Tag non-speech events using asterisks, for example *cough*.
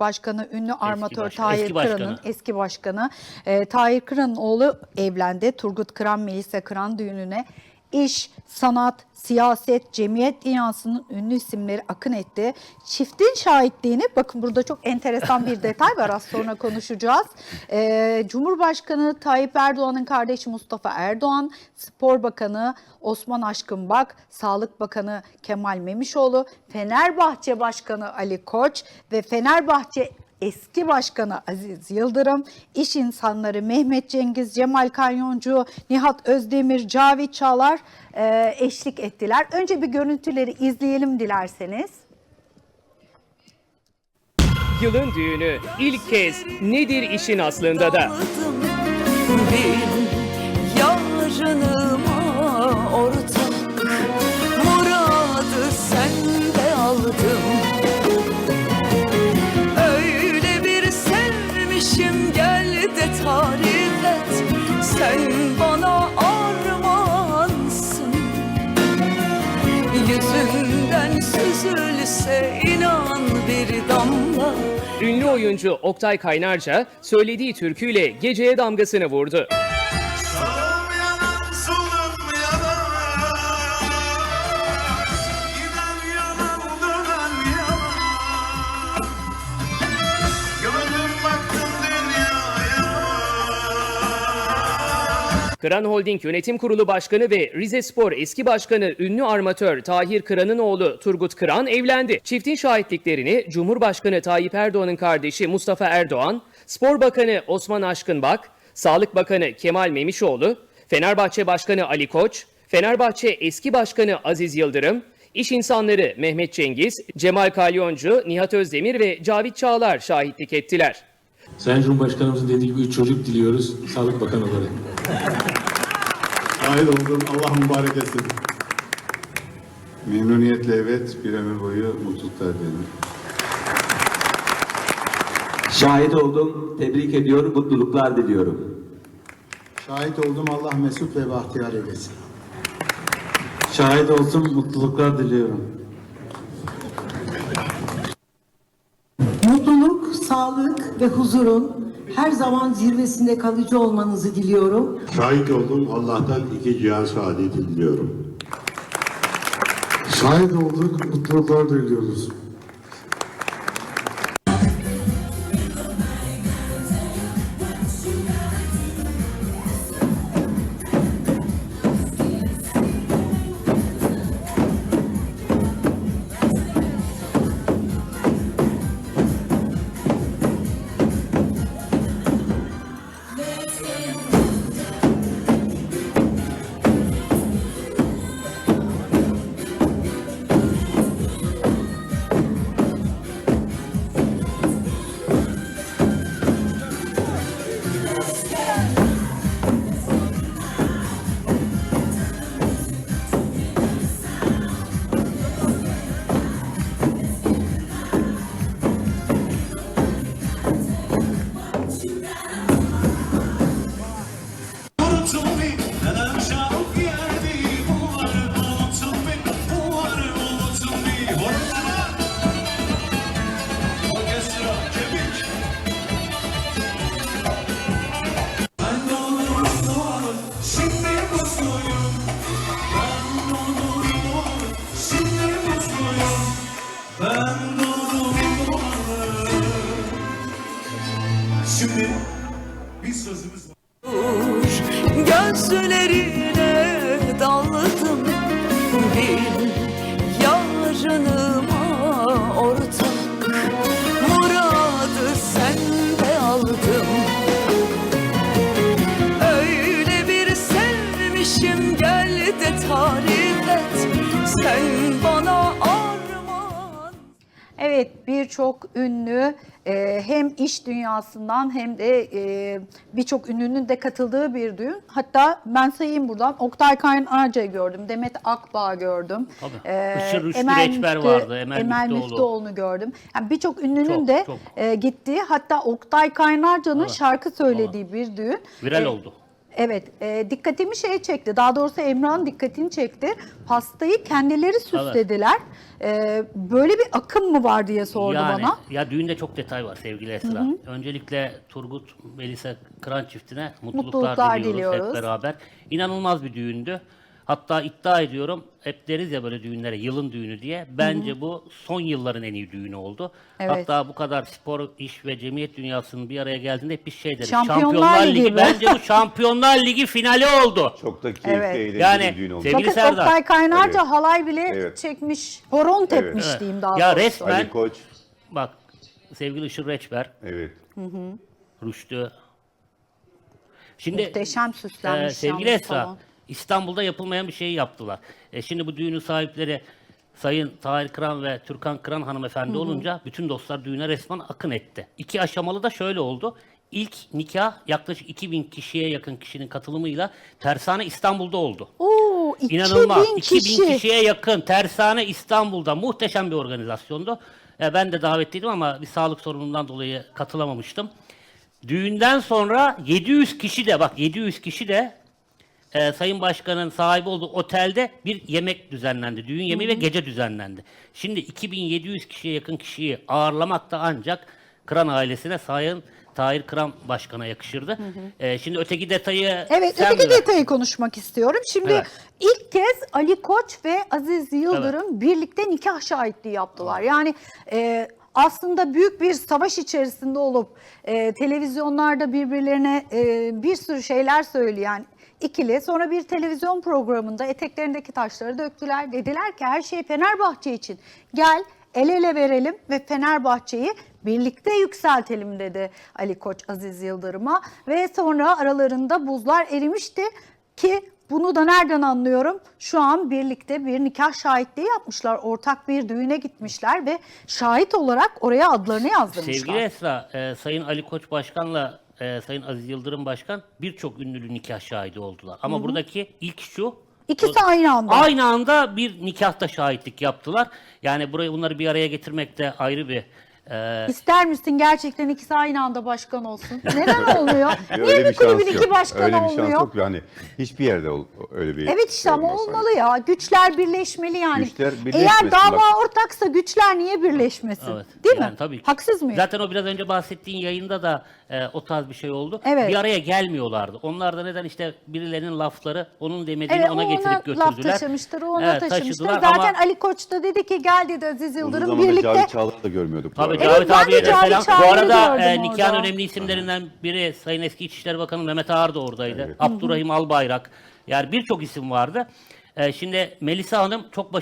Başkanı, ünlü armatör başkanı, Tahir eski. Kıran'ın eski başkanı e, Tahir Kıran'ın oğlu evlendi. Turgut Kıran, Melisa Kıran düğününe iş, sanat, siyaset, cemiyet dünyasının ünlü isimleri akın etti. Çiftin şahitliğini, bakın burada çok enteresan bir detay var az sonra konuşacağız. E, Cumhurbaşkanı Tayyip Erdoğan'ın kardeşi Mustafa Erdoğan, Spor Bakanı Osman Aşkınbak, Sağlık Bakanı Kemal Memişoğlu, Fenerbahçe Başkanı Ali Koç ve Fenerbahçe eski başkanı Aziz Yıldırım, iş insanları Mehmet Cengiz, Cemal Kanyoncu, Nihat Özdemir, Cavit Çağlar e, eşlik ettiler. Önce bir görüntüleri izleyelim dilerseniz. Yılın düğünü ilk kez nedir işin aslında da. Aldım Ünlü oyuncu Oktay Kaynarca söylediği türküyle geceye damgasını vurdu. Kıran Holding Yönetim Kurulu Başkanı ve Rize Spor eski başkanı ünlü armatör Tahir Kıran'ın oğlu Turgut Kıran evlendi. Çiftin şahitliklerini Cumhurbaşkanı Tayyip Erdoğan'ın kardeşi Mustafa Erdoğan, Spor Bakanı Osman Aşkınbak, Sağlık Bakanı Kemal Memişoğlu, Fenerbahçe Başkanı Ali Koç, Fenerbahçe eski başkanı Aziz Yıldırım, İş insanları Mehmet Cengiz, Cemal Kalyoncu, Nihat Özdemir ve Cavit Çağlar şahitlik ettiler. Sayın Cumhurbaşkanımızın dediği gibi üç çocuk diliyoruz Sağlık Bakanı olarak. Şahit oldum. Allah mübarek etsin. Memnuniyetle evet. Bir ömür boyu mutluluklar dilerim. Şahit oldum, tebrik ediyorum, mutluluklar diliyorum. Şahit oldum. Allah mesut ve bahtiyar eylesin. Şahit olsun, mutluluklar diliyorum. Sağlık ve huzurun her zaman zirvesinde kalıcı olmanızı diliyorum. Şahit oldum. Allah'tan iki cihan saadeti diliyorum. Şahit olduk, mutluluklar diliyoruz. Şimdi bir sözümüz var Evet birçok ünlü e, hem iş dünyasından hem de e, birçok ünlünün de katıldığı bir düğün. Hatta ben sayayım buradan Oktay Kaynarca'yı gördüm, Demet Akbağ gördüm. E, Tabii. Işıl Rüştü Reçber vardı, Emel Müftüoğlu. Müftüoğlu'nu gördüm. Yani birçok ünlünün Çok, de çok. e, gittiği hatta Oktay Kaynarca'nın şarkı söylediği bir düğün. Viral oldu. Evet, e, dikkatimi şey çekti. Daha doğrusu Emrah'ın dikkatini çekti. Pastayı kendileri süslediler. E, böyle bir akım mı var diye sordu yani, bana. Ya düğünde çok detay var sevgili Esra. Öncelikle Turgut, Melisa Kıran çiftine mutluluklar, Mutluluklar diliyoruz, diliyoruz. hep beraber. İnanılmaz bir düğündü. Hatta iddia ediyorum, hep deriz ya böyle düğünlere yılın düğünü diye. Bence bu son yılların en iyi düğünü oldu. Evet. Hatta bu kadar spor, iş ve cemiyet dünyasının bir araya geldiğinde hep bir şey deriz. Şampiyonlar Ligi mi? Bence bu Şampiyonlar Ligi finali oldu. Çok da keyifli, Evet. eğlenceli Yani bir düğün oldu. sevgili Bakın Serdar. Oktay Kaynarca Evet. halay bile Evet. çekmiş. Horon tepmiş Evet. diyeyim daha Ya doğrusu. resmen- Ali Koç, Bak sevgili Işıl Reçber, evet. Rüştü. Şimdi Muhteşem süslenmiş Ee, sevgili yalnız Esra, salon. İstanbul'da yapılmayan bir şeyi yaptılar. E, şimdi bu düğünün sahipleri Sayın Tahir Kıran ve Türkan Kıran hanımefendi olunca bütün dostlar düğüne resmen akın etti. İki aşamalı da şöyle oldu. İlk nikah yaklaşık 2000 kişiye yakın kişinin katılımıyla Tersane İstanbul'da oldu. Oo, 2000 İnanılmaz. kişi. 2000 kişiye yakın Tersane İstanbul'da muhteşem bir organizasyondu. E, ben de davetliydim ama bir sağlık sorunundan dolayı katılamamıştım. Düğünden sonra 700 kişi de bak 700 kişi de e, Sayın Başkan'ın sahibi olduğu otelde bir yemek düzenlendi. Düğün yemeği ve gece düzenlendi. Şimdi 2700 kişiye yakın kişiyi ağırlamak da ancak Kıran ailesine Sayın Tahir Kıran Başkan'a yakışırdı. E, şimdi öteki detayı Evet, sen öteki biraz- detayı konuşmak istiyorum. Şimdi Evet. ilk kez Ali Koç ve Aziz Yıldırım birlikte nikah şahitliği yaptılar. Yani e, aslında büyük bir savaş içerisinde olup e, televizyonlarda birbirlerine e, bir sürü şeyler söyleyen ikili sonra bir televizyon programında eteklerindeki taşları döktüler. Dediler ki her şey Fenerbahçe için. Gel el ele verelim ve Fenerbahçe'yi birlikte yükseltelim dedi Ali Koç Aziz Yıldırım'a ve sonra aralarında buzlar erimişti ki bunu da nereden anlıyorum? Şu an birlikte bir nikah şahitliği yapmışlar. Ortak bir düğüne gitmişler ve şahit olarak oraya adlarını yazdırmışlar. Sevgili Esra, e, Sayın Ali Koç Başkan'la e, Sayın Aziz Yıldırım Başkan birçok ünlülü nikah şahidi oldular. Ama buradaki ilk şu. İkisi aynı anda. Aynı anda bir nikahta şahitlik yaptılar. Yani burayı bunları bir araya getirmek de ayrı bir e, İster misin gerçekten ikisi aynı anda başkan olsun? *laughs* Neden olmuyor? Niye bir bir kulübün iki başkanı Öyle bir şans olmuyor? yok. Yani hiçbir yerde ol- öyle bir Evet işte ama olmalı ya. Güçler birleşmeli yani. Güçler Eğer dava bak. ortaksa güçler niye birleşmesin? Evet. Değil yani mi? Tabii ki. Haksız mıyım? Zaten o biraz önce bahsettiğin yayında da e, o tarz bir şey oldu. Evet. Bir araya gelmiyorlardı. Onlar da neden işte birilerinin lafları onun demediğini Evet, ona o getirip laf götürdüler. taşımıştır, o ona Evet, taşımıştır. Zaten ama- Ali Koç da dedi ki gel dedi Aziz Yıldırım birlikte. Cavit Çağlar'ı da görmüyorduk. Tabii arada. Evet, Cavit ben abiye de de Cavit selam. Bu Çağlar'ı arada gördüm e, nikahın orada. önemli isimlerinden biri Sayın Eski İçişleri Bakanı Mehmet Ağar da oradaydı. Abdurrahim Albayrak. Yani birçok isim vardı. E, şimdi Melisa Hanım çok başarılı